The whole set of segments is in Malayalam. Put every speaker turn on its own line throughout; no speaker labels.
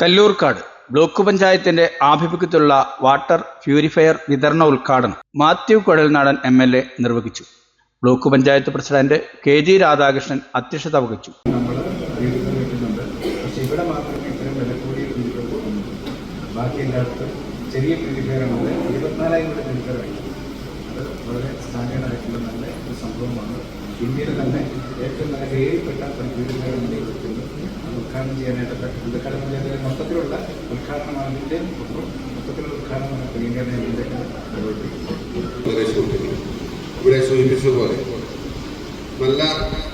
കല്ലൂർക്കാട് ബ്ലോക്ക് പഞ്ചായത്തിന്റെ ആഭിമുഖ്യത്തിലുള്ള വാട്ടർ പ്യൂരിഫയർ വിതരണ ഉദ്ഘാടനം Mathew Kuzhalnadan M L A നിർവഹിച്ചു. Block panchayat president K G Radhakrishnan അധ്യക്ഷത വഹിച്ചു.
ചെറിയ വളരെ നല്ല ഒരു ഇന്ത്യയിൽ തന്നെ ഏറ്റവും നല്ല പേരിൽപ്പെട്ട ഒരു ഉദ്ഘാടനം ചെയ്യാനായിട്ട് ഉദ്ഘാടനം ചെയ്യാൻ മൊത്തത്തിലുള്ള ഉദ്ഘാടനമാണ് ഇതിന്റെ മൊത്തത്തിലുള്ള ഉദ്ഘാടനമാണ് പ്രിയങ്കരനെ
സൂചിപ്പിക്കും ഇവിടെ സൂചിപ്പിച്ചതുപോലെ നല്ല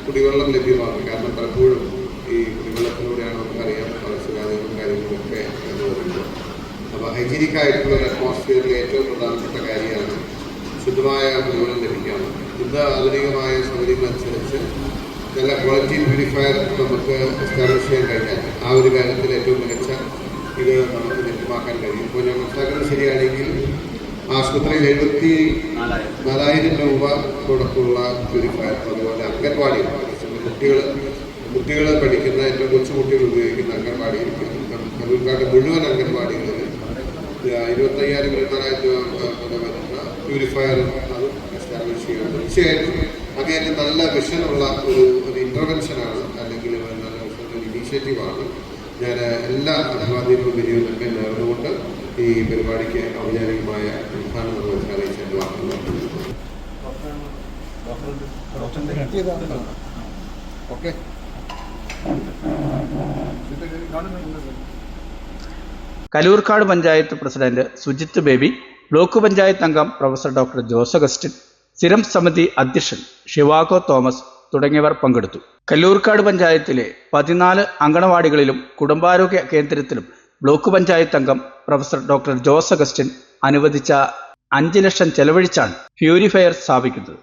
കുടിവെള്ളം ലഭ്യമാണ്. കാരണം പലപ്പോഴും ഈ കുടിവെള്ളത്തിലൂടെയാണ് നമുക്കറിയാം പല സുഖാദികളും ഒക്കെ എന്ന് അപ്പോൾ ഹൈജീനിക് ആയിട്ടുള്ള അറ്റ്മോസ്ഫിയറിൽ ഏറ്റവും പ്രധാനപ്പെട്ട കാര്യമാണ് ശുദ്ധമായ കുടിവെള്ളം ലഭിക്കാൻ ഇന്ന് ആധുനികമായ സൗകര്യങ്ങളനുസരിച്ച് നല്ല ക്വാളിറ്റി പ്യൂരിഫയർ നമുക്ക് എസ്റ്റാബ്ലിഷ് ചെയ്യാൻ കഴിഞ്ഞാൽ ആ ഒരു കാര്യത്തിൽ ഏറ്റവും മികച്ച ഇത് നമുക്ക് ലഭ്യമാക്കാൻ കഴിയും. ഇപ്പോൾ ഞാൻ മനസ്സിലാക്കുന്നത് ശരിയാണെങ്കിൽ ആശുപത്രിയിൽ എഴുപത്തി നാലായിരം രൂപ കൊടുക്കുള്ള പ്യൂരിഫയർ അതുപോലെ അംഗൻവാടി കുട്ടികൾ കുട്ടികൾ പഠിക്കുന്ന ഏറ്റവും കൊച്ചു കുട്ടികൾ ഉപയോഗിക്കുന്ന അംഗൻവാടിയിൽ തമിഴ്നാട് മുഴുവൻ അംഗൻവാടികളിൽ ഇരുപത്തയ്യായിരം ഇരുപത്തിനാലായിരം രൂപ വരുന്ന പ്യൂരിഫയർ അത് എസ്റ്റാബ്ലിഷ് ചെയ്യണം തീർച്ചയായിട്ടും അങ്ങേറ്റം നല്ല വിഷനുള്ള ഒരു ഒരു ഇന്റർവെൻഷനാണ് അല്ലെങ്കിൽ നല്ല ഒരു ഇനീഷ്യേറ്റീവാണ് ഞാൻ എല്ലാ അഭിവാദ്യങ്ങളും വിജയങ്ങളൊക്കെ നേർന്നുകൊണ്ട് ഈ പരിപാടിക്ക് ഔപചാരികമായ നിർവഹിച്ച് അറിയിച്ചു വാർത്തകൾ okay
Kalloorkad panchayat president Sujith Baby block panchayat അംഗം പ്രൊഫസർ ഡോക്ടർ ജോസ് അഗസ്റ്റിൻ സ്ഥിരം സമിതി അധ്യക്ഷൻ ഷിവാഗോ തോമസ് തുടങ്ങിയവർ പങ്കെടുത്തു. കല്ലൂർക്കാട് പഞ്ചായത്തിലെ പതിനാല് അങ്കണവാടികളിലും കുടുംബാരോഗ്യ കേന്ദ്രത്തിലും ബ്ലോക്ക് പഞ്ചായത്ത് അംഗം പ്രൊഫസർ ഡോക്ടർ ജോസ് അഗസ്റ്റിൻ അനുവദിച്ച അഞ്ച് ലക്ഷം ചെലവഴിച്ചാണ് പ്യൂരിഫയർ സ്ഥാപിക്കുന്നത്.